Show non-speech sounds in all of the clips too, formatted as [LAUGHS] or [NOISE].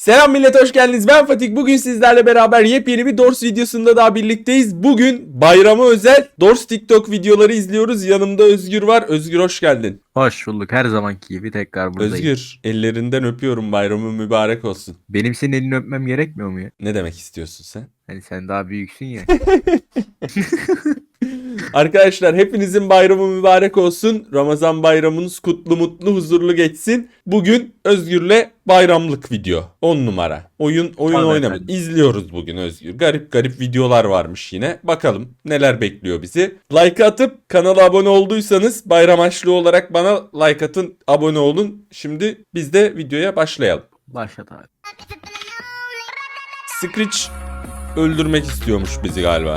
Selam millet hoş geldiniz. Ben Fatih. Bugün sizlerle beraber yepyeni bir Dors videosunda daha birlikteyiz. Bugün bayrama özel Dors TikTok videoları izliyoruz. Yanımda Özgür var. Özgür hoş geldin. Hoş bulduk. Her zamanki gibi tekrar buradayım. Özgür ellerinden öpüyorum. Bayramın mübarek olsun. Benim senin elini öpmem gerekmiyor mu ya? Ne demek istiyorsun sen? Hani sen daha büyüksün ya. [LAUGHS] Arkadaşlar hepinizin bayramı mübarek olsun. Ramazan bayramınız kutlu mutlu huzurlu geçsin. Bugün Özgür'le bayramlık video. 10 numara. Oyun oyun Tabii oynama. efendim. İzliyoruz bugün Özgür. Garip garip videolar varmış yine. Bakalım neler bekliyor bizi. Like atıp kanala abone olduysanız bayram açlığı olarak bana like atın, abone olun. Şimdi biz de videoya başlayalım. Başlat abi. Screech öldürmek istiyormuş bizi galiba.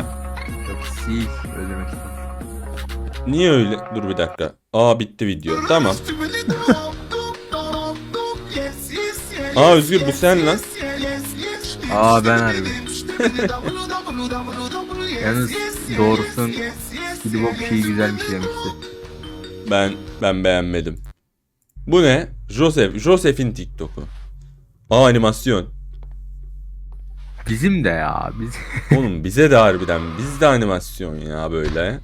Yok sik öldürmek. Niye öyle? Dur bir dakika. Aa bitti video. Tamam. Aa Özgür bu sen lan. Aa ben harbi. Yalnız doğrusun gidip o şeyi güzelmiş demişti. Ben ben beğenmedim. Bu ne? Joseph. Joseph'in TikTok'u. Aa animasyon. Bizim de ya. Biz Oğlum bize de harbiden bizde animasyon ya böyle.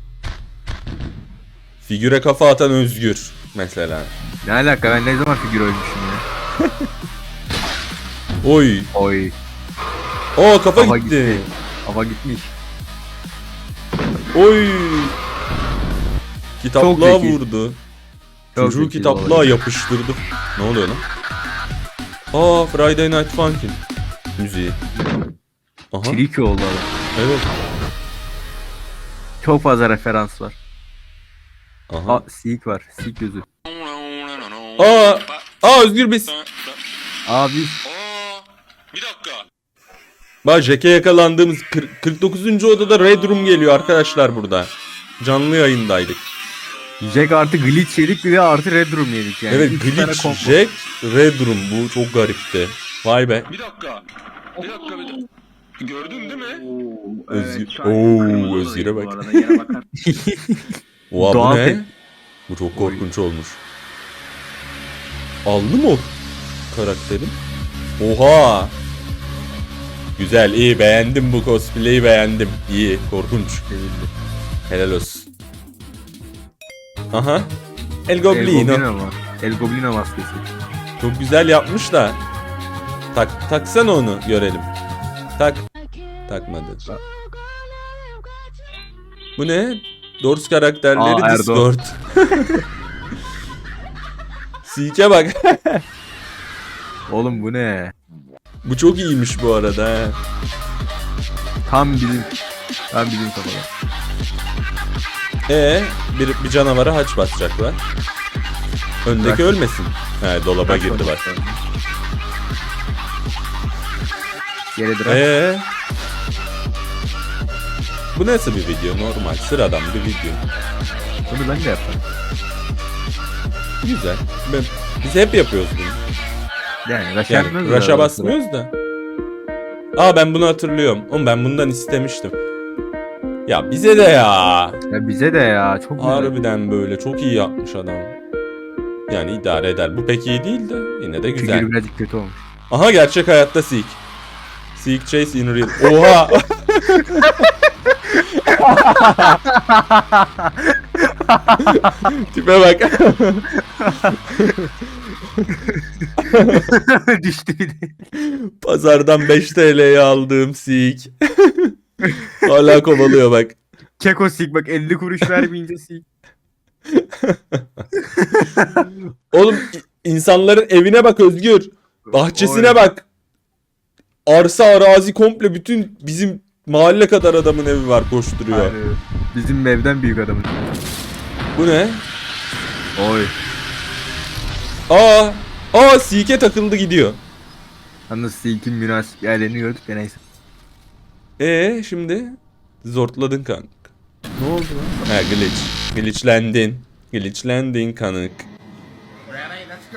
Figüre kafa atan Özgür mesela. ne alaka ben ne zaman figür ölmüşüm ya. [LAUGHS] Oy. Oy. Oo kafa Hava gitti. gitti. Hava gitmiş. Oy. Kitaplığa zeki. vurdu. Çok Çocuğu kitaplığa olay. yapıştırdı. Ne oluyor lan? Aa Friday Night Funkin. Müziği. Aha. Triki oldu adam. Evet. Çok fazla referans var. Aha. Aa sik var. Sik gözü. Aa, aa Özgür biz. Abi Bir dakika. Bak Jack'e yakalandığımız kır- 49. odada Red Room geliyor arkadaşlar burada. Canlı yayındaydık. Jack artı glitch yedik bir de artı red room yedik yani. evet İki Glitch. Jack, Red Room bu çok garipti. Vay be. Bir dakika. Bir dakika bir dakika. Gördün değil mi? Özgür. Evet, Oo Özgür'e bak. [LAUGHS] bu. Oha bu Doğal ne? Bu çok korkunç olmuş. Aldı mı o karakterin? Oha! Güzel, iyi beğendim bu cosplay'i beğendim. İyi, korkunç. Helal olsun. Aha. El El Goblino. Goblino mu? El Goblino maskesi. Çok güzel yapmış da. Tak, taksana onu görelim. Tak. Takmadı. Bu ne? Dors karakterleri Aa. Discord. [LAUGHS] Sike bak. Oğlum bu ne? Bu çok iyiymiş bu arada. he. Tam bizim tam bizim kafada. Ee, bir, bir canavara haç basacaklar. Öndeki Bırak. ölmesin. He dolaba Bırak girdi bak. Yere bırak. Ee. Bu nasıl bir video? Normal, sıradan bir video. Bunu ben de yaparım. Güzel. Ben, biz hep yapıyoruz bunu. Yani rush Yani arada basmıyoruz da. Aa ben bunu hatırlıyorum. Oğlum ben bundan istemiştim. Ya bize de ya. Ya bize de ya çok güzel. Harbiden böyle çok iyi yapmış adam. Yani idare eder. Bu pek iyi değil de yine de güzel. Figür birazcık kötü olmuş. Aha gerçek hayatta Seek. Seek Chase in real. Oha. [LAUGHS] Tipe bak. [LAUGHS] Düştü bir de. Pazardan 5 TL'ye aldığım Seek. Hala kovalıyor bak. Keko sik bak 50 kuruş vermeyince sik. Oğlum insanların evine bak Özgür. Bahçesine Oy. bak. Arsa arazi komple bütün bizim mahalle kadar adamın evi var koşturuyor. Yani bizim evden büyük adamın. Bu ne? Oy. Aa, aa Seek'e takıldı gidiyor. Yalnız Silk'in münasip yerlerini gördük de neyse. Ee şimdi zortladın kanka. Ne oldu lan? Ha glitch. Glitchlendin. Glitchlendin kanık.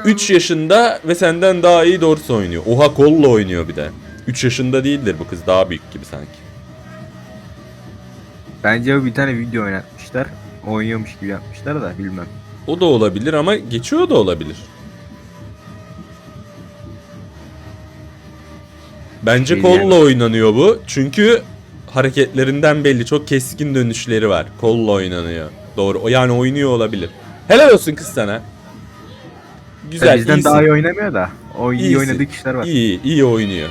3 yaşında ve senden daha iyi Dorse oynuyor. Oha kolla oynuyor bir de. 3 yaşında değildir bu kız daha büyük gibi sanki. Bence bir tane video oynatmışlar. Oynuyormuş gibi yapmışlar da bilmem. O da olabilir ama geçiyor da olabilir. Bence kolla yani. oynanıyor bu. Çünkü hareketlerinden belli. Çok keskin dönüşleri var. Kolla oynanıyor. Doğru. O yani oynuyor olabilir. Helal olsun kız sana. Güzel, bizden iyisin. daha iyi oynamıyor da. O iyi İyisin. oynadığı kişiler var. İyi, iyi oynuyor.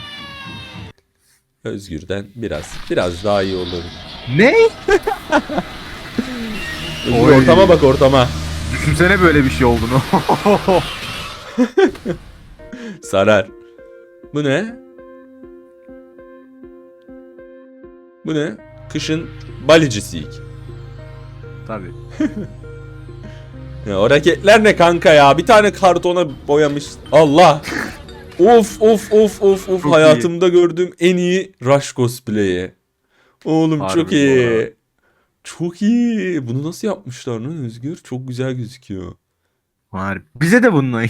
Özgür'den biraz, biraz daha iyi olur. Ne? Oy. ortama bak ortama. Düşünsene böyle bir şey olduğunu. [LAUGHS] Sarar. Bu ne? Bu ne? Kışın balicisiyik. Tabii. [LAUGHS] Ya o hareketler ne kanka ya? Bir tane kartona boyamış. Allah. of of of of of Çok hayatımda gördüğüm en iyi Rush cosplay'i. Oğlum Harbi çok bu iyi. arada. Çok iyi. Bunu nasıl yapmışlar lan Özgür? Çok güzel gözüküyor. Harbi. Bize de bununla.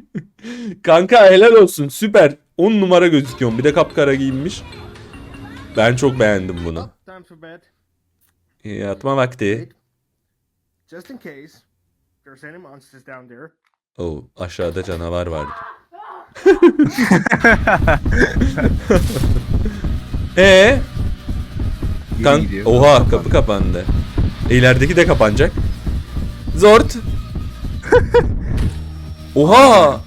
[LAUGHS] Kanka helal olsun. Süper. 10 numara gözüküyor. Bir de kapkara giyinmiş. Ben çok beğendim bunu. Time for bed. Yatma vakti. Just in case there's any monsters down there. Oh, aşağıda canavar vardı. [LAUGHS] [LAUGHS] Ee, İyi kan gidiyor. oha kapı kapandı. E, ilerideki de kapanacak. Zort. [LAUGHS] oha,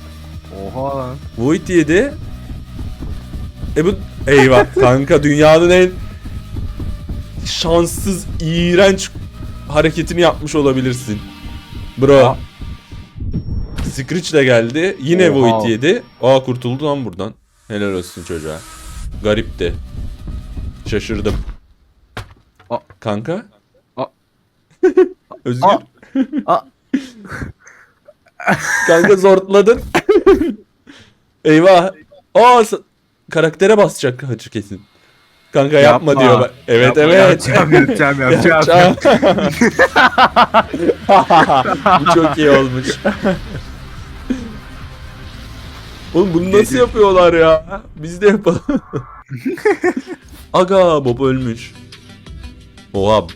Oha lan. Void yedi. E bu eyvah [LAUGHS] kanka dünyanın en şanssız, iğrenç hareketini yapmış olabilirsin. Bro. Screech de geldi. Yine Oha. Void yedi. Aa kurtuldu lan buradan. Helal olsun çocuğa. Garipti. Şaşırdım. Aa. Kanka? Aa. [LAUGHS] Özgür. Aa. Kanka zortladın. Eyvah. Aa karaktere basacak hacı kesin. Kanka yapma, Yapma. diyor. Evet Yapma, evet. Yapacağım yapacağım yapacağım. Yapacağım. [LAUGHS] Bu çok iyi olmuş. Oğlum bunu nasıl yapıyorlar ya? Biz de yapalım. Aga Bob ölmüş. Oha.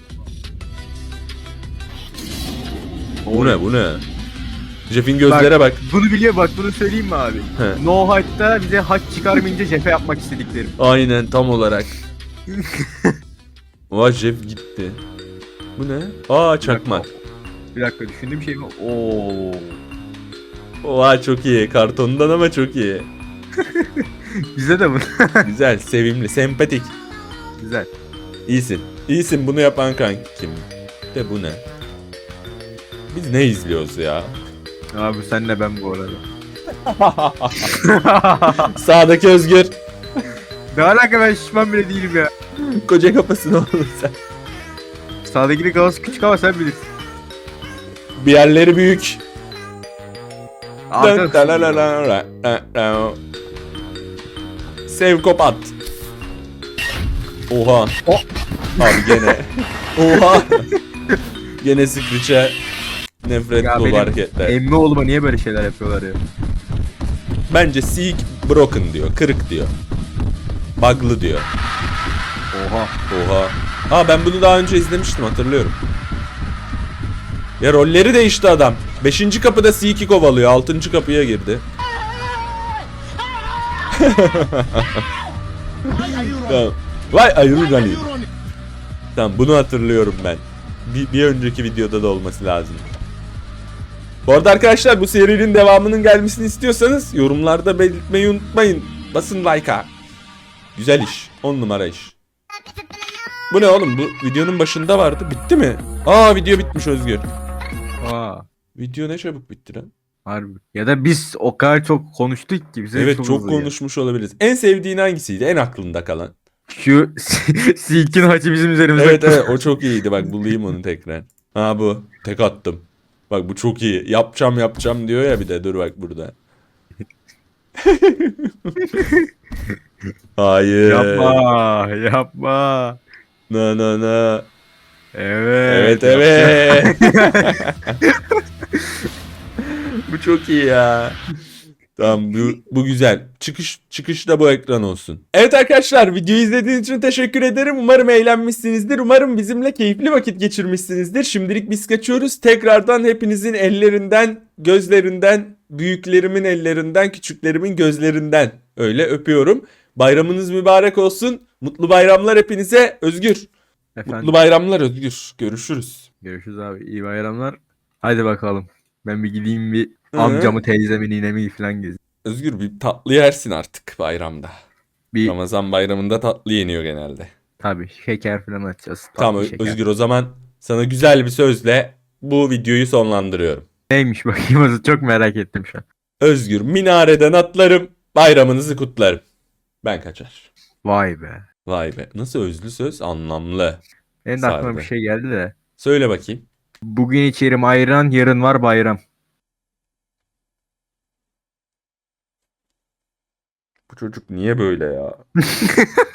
Bu ne bu ne? Jeff'in gözlere bak. Bunu biliyor bak bunu söyleyeyim mi abi? He. No Hight'ta bize haç çıkarmayınca cephe yapmak istediklerim. Aynen tam olarak. [LAUGHS] Oha Jeff gitti. Bu ne? Aa çakmak. Bir dakika düşündüğüm şey mi? Oo. Oha çok iyi. Kartondan ama çok iyi. Bize de bu. Güzel, sevimli, sempatik. Güzel. İyisin. İyisin bunu yapan kankim. De bu ne? Biz ne izliyoruz ya? Abi senle ben bu arada. [LAUGHS] Sağdaki Özgür. Ne alaka ben şişman bile değilim ya. Koca kafasını oğlum sen. Sağdakinin kafası küçük ama sen bilirsin. Bir yerleri büyük. Arka kısmı. dalalalala, Oha. Oh. Abi gene. Oha. gene Screech'e nefret Ya dolu hareketler. Emmi oğluma niye böyle şeyler yapıyorlar ya? Bence Seek broken diyor. Kırık diyor. Bug'lı diyor. Oha. Oha. Ha ben bunu daha önce izlemiştim hatırlıyorum. Ya rolleri değişti adam. Beşinci kapıda Seek'i kovalıyor. Altıncı kapıya girdi. tamam. Vay ayılı gali. Tamam bunu hatırlıyorum ben. Bir, bir önceki videoda da olması lazım. Bu arada arkadaşlar bu serinin devamının gelmesini istiyorsanız yorumlarda belirtmeyi unutmayın. Basın like'a. Güzel iş. 10 numara iş. Bu ne oğlum? Bu videonun başında vardı. Bitti mi? Aa video bitmiş Özgür. Aa. Video ne çabuk bitti lan. Harbi. Ya da biz o kadar çok konuştuk ki bize evet çok, geldi. konuşmuş olabiliriz. En sevdiğin hangisiydi? En aklında kalan. Şu [LAUGHS] Silk'in haçı bizim üzerimize. Evet evet o çok iyiydi. Bak bulayım onu tekrar. Ha bu. Tek attım. Bak bu çok iyi. Yapacağım yapacağım diyor ya bir de. Dur bak burada. [LAUGHS] Hayır. Yapma, yapma. Na na na. Evet. Evet evet. [LAUGHS] bu çok iyi ya. Tamam bu, bu güzel. Çıkış çıkış da bu ekran olsun. Evet arkadaşlar videoyu izlediğiniz için teşekkür ederim. Umarım eğlenmişsinizdir. Umarım bizimle keyifli vakit geçirmişsinizdir. Şimdilik biz kaçıyoruz. Tekrardan hepinizin ellerinden, gözlerinden, büyüklerimin ellerinden, küçüklerimin gözlerinden öyle öpüyorum. Bayramınız mübarek olsun. Mutlu bayramlar hepinize. Özgür. Efendim Mutlu bayramlar Özgür. Görüşürüz. görüşürüz abi. İyi bayramlar. Hadi bakalım. Ben bir gideyim bir Hı. amcamı, teyzemi, ninemi falan gezeyim. Özgür bir tatlı yersin artık bayramda. Bir Ramazan bayramında tatlı yeniyor genelde. tabii şeker falan açacağız. Tatlı Tamam şeker. Özgür o zaman sana güzel bir sözle bu videoyu sonlandırıyorum. Neymiş bakayım [LAUGHS] çok merak ettim şu an. Özgür minareden atlarım, bayramınızı kutlarım. Ben kaçar. Vay be. Vay be nasıl özlü söz anlamlı. Benim de aklıma Sardı. bir şey geldi de. Söyle bakayım. Bugün içerim ayran, yarın var bayram. Çocuk niye böyle ya? [LAUGHS]